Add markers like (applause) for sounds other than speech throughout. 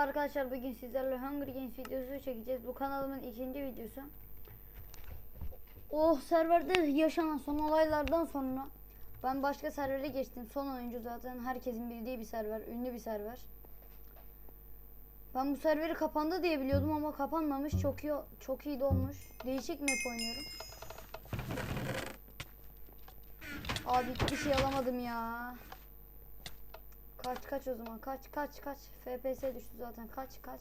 arkadaşlar bugün sizlerle Hunger Games videosu çekeceğiz. Bu kanalımın ikinci videosu. Oh serverde yaşanan son olaylardan sonra ben başka servere geçtim. Son oyuncu zaten herkesin bildiği bir server, ünlü bir server. Ben bu serveri kapandı diye biliyordum ama kapanmamış. Çok iyi çok iyi de olmuş. Değişik map oynuyorum. Abi hiçbir şey alamadım ya. Kaç kaç o zaman? Kaç kaç kaç? FPS düştü zaten. Kaç kaç?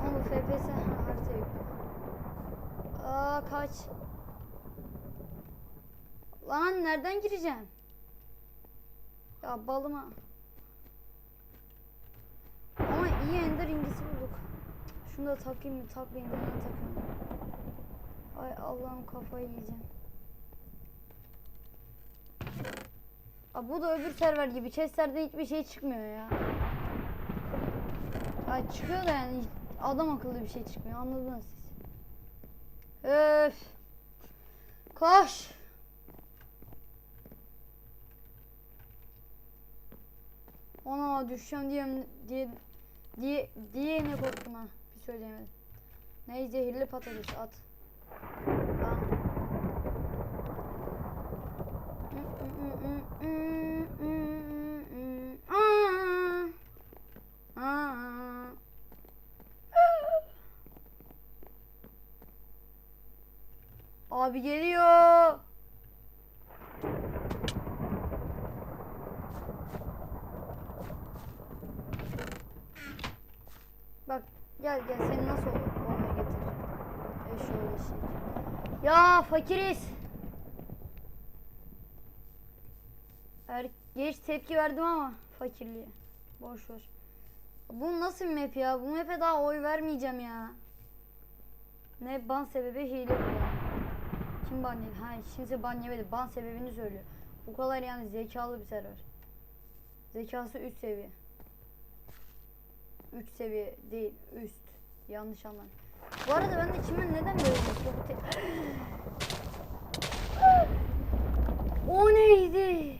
Ama FPS ha, harita yüklü Aa kaç? Lan nereden gireceğim? Ya balıma. Ama iyi ender incisi bulduk. Şunu da takayım mı? Takmayayım. Neden takıyorum? Ay Allah'ım kafayı yiyeceğim Aa, bu da öbür server gibi. Chestler'de hiçbir şey çıkmıyor ya. Ya çıkıyor da yani adam akıllı bir şey çıkmıyor. Anladınız siz. Öf. Koş. Ona düşeceğim diye diye diye diye ne korktum ha. Bir söyleyemedim. Ne zehirli patates at. Abi geliyor. Bak gel gel seni nasıl oraya getir. Eşoğlu eşek. Ya fakiriz. Er, geç tepki verdim ama fakirliğe. Boş ver. Bu nasıl map ya? Bu map'e daha oy vermeyeceğim ya. Ne ban sebebi hile. Kim ban yedi? Ha kimse ban yemedi. Ban sebebini söylüyor. Bu kadar yani zekalı bir server. Zekası 3 seviye. 3 seviye değil üst. Yanlış anladım. Bu arada ben de içimden neden böyle bir şey? (gasps) O neydi?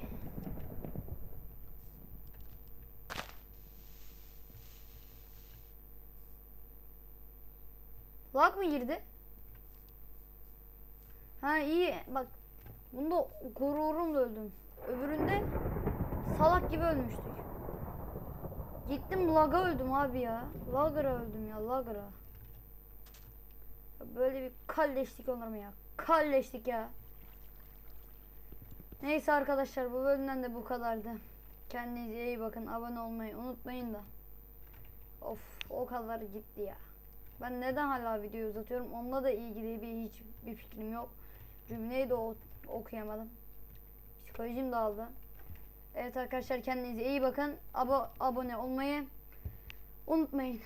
Lag mı girdi? Ha iyi bak bunda gururumla öldüm. Öbüründe salak gibi ölmüştük. Gittim laga öldüm abi ya. Lagara öldüm ya lagara. Böyle bir kalleşlik olur mu ya? Kalleşlik ya. Neyse arkadaşlar bu bölümden de bu kadardı. Kendinize iyi bakın. Abone olmayı unutmayın da. Of o kadar gitti ya. Ben neden hala video uzatıyorum? Onunla da ilgili bir hiç bir fikrim yok. Cümleyi de okuyamadım. Psikolojim dağıldı. Evet arkadaşlar kendinize iyi bakın. Abo abone olmayı unutmayın.